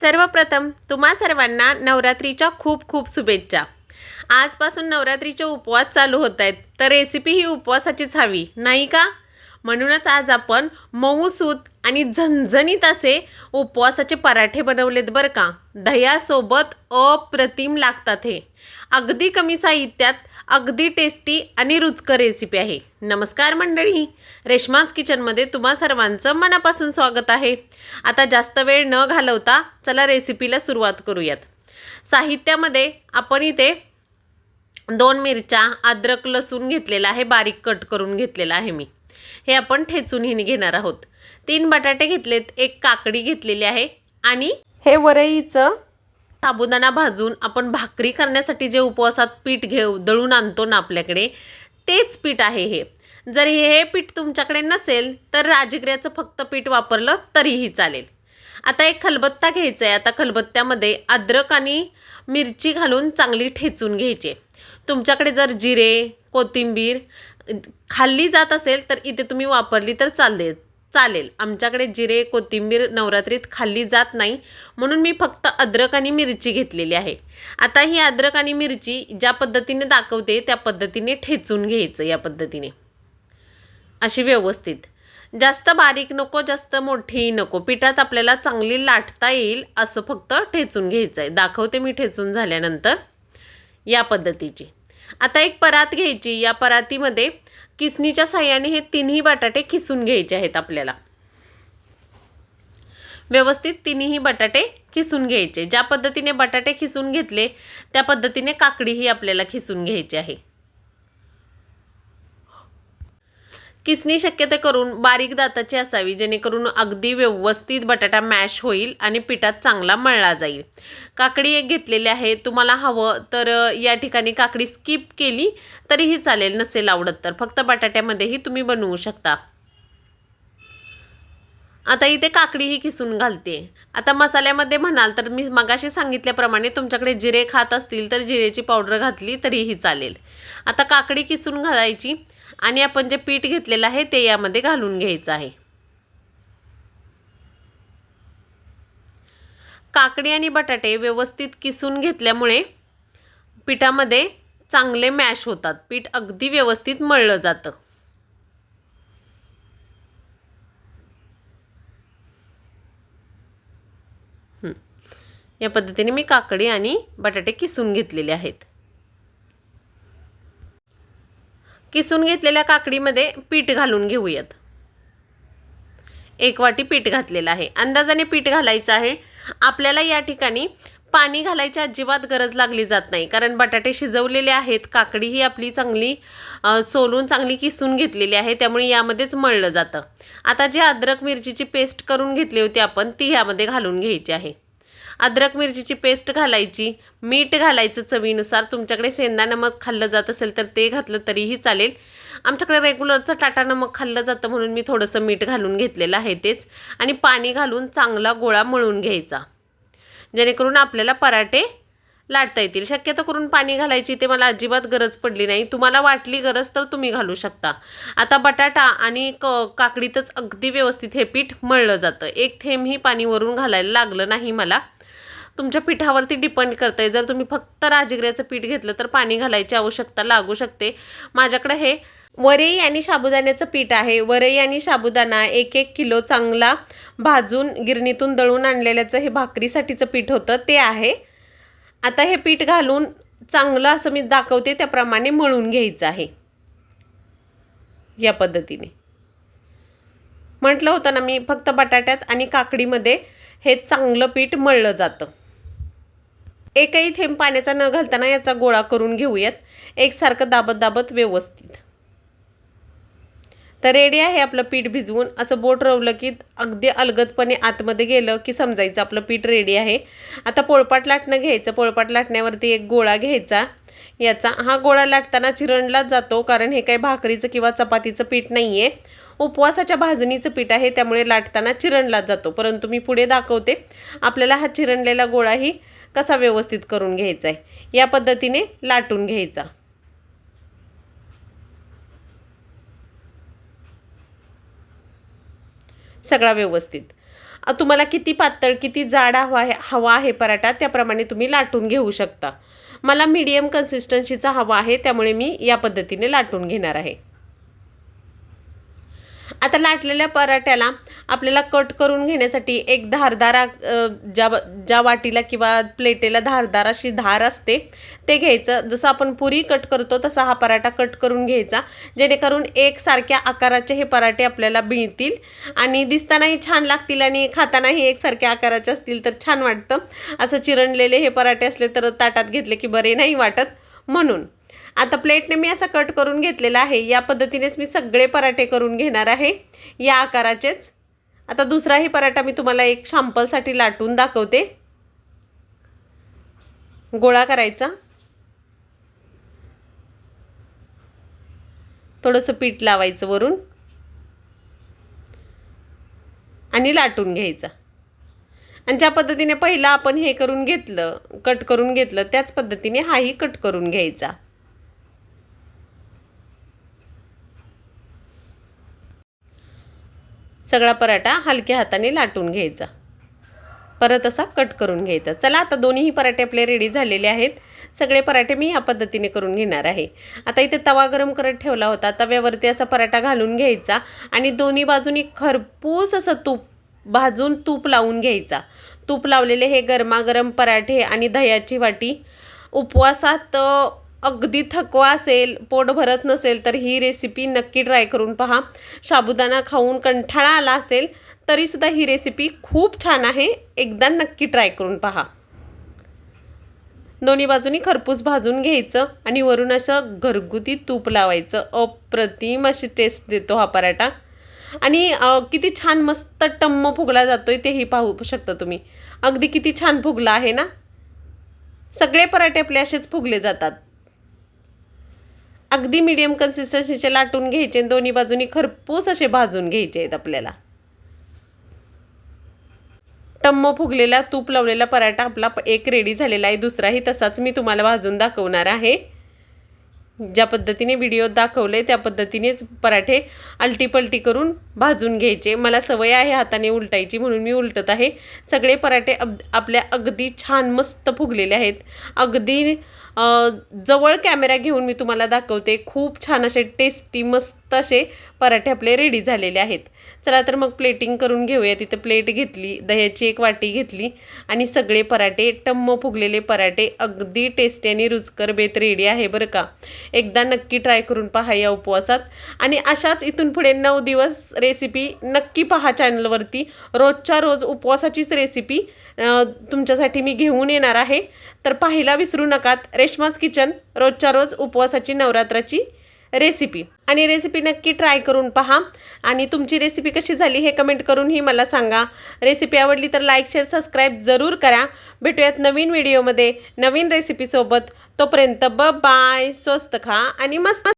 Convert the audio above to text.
सर्वप्रथम तुम्हा सर्वांना नवरात्रीच्या खूप खूप शुभेच्छा. आजपासून नवरात्रीचे उपवास चालू होत आहेत तर रेसिपी ही उपवासाचीच हवी नाही का? म्हणूनच आज आपण मऊसूत आणि झणझणीत असे उपवासाचे पराठे बनवलेत बरं का. दह्यासोबत अप्रतिम लागतात हे. अगदी कमी साहित्यात अगदी टेस्टी आणि रुचकर रेसिपी आहे. नमस्कार मंडळी. रेशमाज किचनमध्ये तुम्हा सर्वांचं मनापासून स्वागत आहे. आता जास्त वेळ न घालवता चला रेसिपीला सुरुवात करूयात. साहित्यामध्ये आपण इथे दोन मिरच्या अद्रक लसूण घेतलेला आहे बारीक कट करून घेतलेला आहे मी. हे आपण ठेचूनही घेणार आहोत. तीन बटाटे घेतलेत एक काकडी घेतलेली आहे आणि हे वरईचं साबुदाणा भाजून आपण भाकरी करण्यासाठी जे उपवासात पीठ घेऊ दळून आणतो ना आपल्याकडे तेच पीठ आहे हे. जर हे पीठ तुमच्याकडे नसेल तर राजगिऱ्याचं फक्त पीठ वापरलं तरीही चालेल. आता एक खलबत्ता घ्यायचा आहे आता खलबत्त्यामध्ये अद्रक आणि मिरची घालून चांगली ठेचून घ्यायची. तुमच्याकडे जर जिरे कोथिंबीर खाल्ली जात असेल तर इथे तुम्ही वापरली तर चालते. चालेल. आमच्याकडे जिरे कोथिंबीर नवरात्रीत खाल्ली जात नाही. म्हणून मी फक्त अद्रक आणि मिरची घेतलेली आहे. आता ही अद्रक आणि मिरची ज्या पद्धतीने दाखवते त्या पद्धतीने ठेचून घ्यायचं या पद्धतीने. अशी व्यवस्थित. जास्त बारीक नको जास्त मोठी नको. पिठात आपल्याला चांगली लाटता येईल असं फक्त ठेचून घ्यायचं आहे दाखवते मी ठेचून झाल्यानंतर. या पद्धतीची. आता एक परात घ्यायची. या परातीमध्ये किसनीच्या साह्याने हे तिन्ही बटाटे किसून घ्यायचे आहेत आपल्याला. व्यवस्थित तिन्ही बटाटे खिसून घ्यायचे. ज्या पद्धतीने बटाटे खिसून घेतले त्या पद्धतीने काकडीही आपल्याला खिसून घ्यायची आहे. किसणी शक्यतो करून बारीक दाताची असावी जेणेकरून अगदी व्यवस्थित बटाटा मॅश होईल आणि पिठात चांगला मळला जाईल. काकडी एक घेतलेली आहे. तुम्हाला हवं तर या ठिकाणी काकडी स्किप केली तरीही चालेल नसेल आवडत तर. फक्त बटाट्यामध्येही तुम्ही बनवू शकता. आता इथे काकडीही किसून घालते. आता मसाल्यामध्ये म्हणाल तर मी मगाशी सांगितल्याप्रमाणे तुमच्याकडे जिरे खात असतील तर जिरेची पावडर घातली तरीही चालेल. आता काकडी किसून घालायची आणि आपण जे पीठ घेतलेलं आहे ते यामध्ये घालून घ्यायचं आहे. काकडी आणि बटाटे व्यवस्थित किसून घेतल्यामुळे पिठामध्ये चांगले मॅश होतात. पीठ अगदी व्यवस्थित मळलं जातं. या पद्धतीने मी काकडी आणि बटाटे किसून घेतलेले आहेत. किसून घेतलेल्या काकडीमध्ये पीठ घालून घेऊयात. एक वाटी पीठ घातलेलं आहे. अंदाजाने पीठ घालायचं आहे. आपल्याला या ठिकाणी पाणी घालायची अजिबात गरज लागली जात नाही कारण बटाटे शिजवलेले आहेत. काकडी ही आपली चांगली सोलून चांगली किसून घेतलेली आहे. त्यामुळे यामध्येच मळलं जातं. आता जी अद्रक मिरचीची पेस्ट करून घेतली होती आपण ती ह्यामध्ये घालून घ्यायची आहे. अद्रक मिरचीची पेस्ट घालायची मीठ घालायचं चवीनुसार. तुमच्याकडे सेंदा नमक खाल्लं जात असेल तर ते घातलं तरीही चालेल. आमच्याकडे रेग्युलरचं टाटा नमक खाल्लं जातं म्हणून मी थोडंसं मीठ घालून घेतलेलं आहे तेच आणि पाणी घालून चांगला गोळा मळून घ्यायचा. जेणेकरून आपल्याला पराठे लाटता येतील. शक्यतो करून पाणी घालायची ते मला अजिबात गरज पडली नाही. तुम्हाला वाटली गरज तर तुम्ही घालू शकता. आता बटाटा आणि क काकडीतच अगदी व्यवस्थित हे पीठ मळलं जातं. एक थेंबही पाणी वरून घालायला लागलं नाही मला. तुमच्या पिठावरती डिपेंड करतं आहे जर तुम्ही फक्त राजगिऱ्याचं पीठ घेतलं तर पाणी घालायची आवश्यकता लागू शकते. माझ्याकडे हे वरई आणि साबुदाण्याचं पीठ आहे. वरई आणि साबुदाणा एक एक किलो चांगला भाजून गिरणीतून दळून आणलेल्याचं हे भाकरीसाठीचं पीठ होतं ते आहे. आता हे पीठ घालून चांगलं असं मी दाखवते त्याप्रमाणे मळून घ्यायचं आहे. या पद्धतीने. म्हटलं होतं ना मी फक्त बटाट्यात आणि काकडीमध्ये हे चांगलं पीठ मळलं जातं. एकही थेंब पाण्याचा न घालताना याचा गोळा करून घेऊयात. एकसारखं दाबत दाबत व्यवस्थित. तर रेडी आहे आपलं पीठ भिजवून. असं बोट रवलं की अगदी अलगदपणे आतमध्ये गेलं की समजायचं आपलं पीठ रेडी आहे. आता पोळपाट लाटणं घ्यायचं. पोळपाट लाटण्यावरती एक गोळा घ्यायचा. याचा हा गोळा लाटताना चिरणलाच जातो कारण हे काही भाकरीचं किंवा चपातीचं पीठ नाही आहे उपवासाच्या भाजणीचं पीठ आहे त्यामुळे लाटताना चिरणलाच जातो. परंतु मी पुढे दाखवते. आपल्याला हा चिरणलेला गोळाही कसा व्यवस्थित करून घ्यायचा आहे या पद्धतीने लाटून घ्यायचा. सगळा व्यवस्थित. तुम्हाला किती पातळ किती जाड हवा आहे हवा आहे पराठा त्याप्रमाणे तुम्ही लाटून घेऊ शकता. मला मीडियम कन्सिस्टन्सीचा हवा आहे त्यामुळे मी या पद्धतीने लाटून घेणार आहे. आता लाटलेल्या पराठ्याला आपल्याला कट करून घेण्यासाठी एक धारदार ज्या ज्या वाटीला किंवा प्लेटेला धारदार अशी धार असते ते घ्यायचं. जसं आपण पुरी कट करतो तसा हा पराठा कट करून घ्यायचा. जेणेकरून एकसारख्या आकाराचे हे पराठे आपल्याला मिळतील. आणि दिसतानाही छान लागतील आणि खातानाही एकसारख्या आकाराचे असतील तर छान वाटतं. असं चिरणलेले हे पराठे असले तर ताटात घेतले की बरे नाही वाटत. म्हणून आता प्लेटने मी असा कट करून घेतलेला आहे. या पद्धतीनेच मी सगळे पराठे करून घेणार आहे. या आकाराचेच. आता दुसराही पराठा मी तुम्हाला एक शॅम्पलसाठी लाटून दाखवते. गोळा करायचा. थोडंसं पीठ लावायचं वरून. आणि लाटून घ्यायचा. आणि ज्या पद्धतीने पहिला आपण हे करून घेतलं कट करून घेतलं त्याच पद्धतीने हाही कट करून घ्यायचा. सगळा पराठा हलक्या हाताने लाटून घ्यायचा. परत असा कट करून घ्यायचा. चला आता दोन्हीही पराठे आपले रेडी झालेले आहेत. सगळे पराठे मी या पद्धतीने करून घेणार आहे. आता इथे तवा गरम करत ठेवला होता. तव्यावरती असा पराठा घालून घ्यायचा आणि दोन्ही बाजूनी खरपूस असं तूप भाजून तूप लावून घ्यायचा. तूप लावलेले हे गरमागरम पराठे आणि दह्याची वाटी. उपवासात अगदी थकवा असेल पोट भरत नसेल तर ही रेसिपी नक्की ट्राय करून पहा. साबुदाणा खाऊन कंठाळा आला असेल तरीसुद्धा ही रेसिपी खूप छान आहे. एकदा नक्की ट्राय करून पहा. दोन्ही बाजूनी खरपूस भाजून घ्यायचं आणि वरून असं घरगुती तूप लावायचं. अप्रतिम अशी टेस्ट देतो हा पराठा. आणि किती छान मस्त टम्म फुगला जातोय तेही पाहू शकता तुम्ही. अगदी किती छान फुगला आहे ना? सगळे पराठे आपले असेच फुगले जातात. अगदी मिडियम कन्सिस्टन्सीचे लाटून घ्यायचे आणि दोन्ही बाजूनी खरपूस असे भाजून घ्यायचे आहेत आपल्याला. टम्म फुगलेला तूप लावलेला पराठा आपला एक रेडी झालेला आहे दुसराही तसाच मी तुम्हाला भाजून दाखवणार आहे. ज्या पद्धतीने व्हिडिओ दाखवले त्या पद्धतीनेच पराठे अलटीपलटी करून भाजून घ्यायचे. मला सवय आहे हाताने उलटायची म्हणून मी उलटत आहे. सगळे पराठे अब आपल्या अगदी छान मस्त फुगलेले आहेत. अगदी जवळ कॅमेरा घेऊन मी तुम्हाला दाखवते. खूप छान असे टेस्टी मस्त असे पराठे आपले रेडी झालेले आहेत. चला तर मग प्लेटिंग करून घेऊया. तिथे प्लेट घेतली दह्याची एक वाटी घेतली आणि सगळे पराठे टम्म फुगलेले पराठे अगदी टेस्टी आणि रुचकर बेत रेडी आहे बरं का. एकदा नक्की ट्राय करून पहा या उपवासात. आणि अशाच इथून पुढे नऊ दिवस रेसिपी नक्की पहा चॅनलवरती रोजच्या रोज उपवासाचीच रेसिपी तुमच्यासाठी मी घेऊन येणार आहे. तर पाहायला विसरू नकात रेशमाच किचन रोजच्या रोज उपवासाची नवरात्राची रेसिपी आणि रेसिपी नक्की ट्राय करून पहा. आणि तुमची रेसिपी कशी झाली हे कमेंट करूनही मला सांगा. रेसिपी आवडली तर लाईक शेअर सबस्क्राईब जरूर करा. भेटूयात नवीन व्हिडिओमध्ये नवीन रेसिपीसोबत तोपर्यंत ब बाय स्वस्त खा आणि मस्त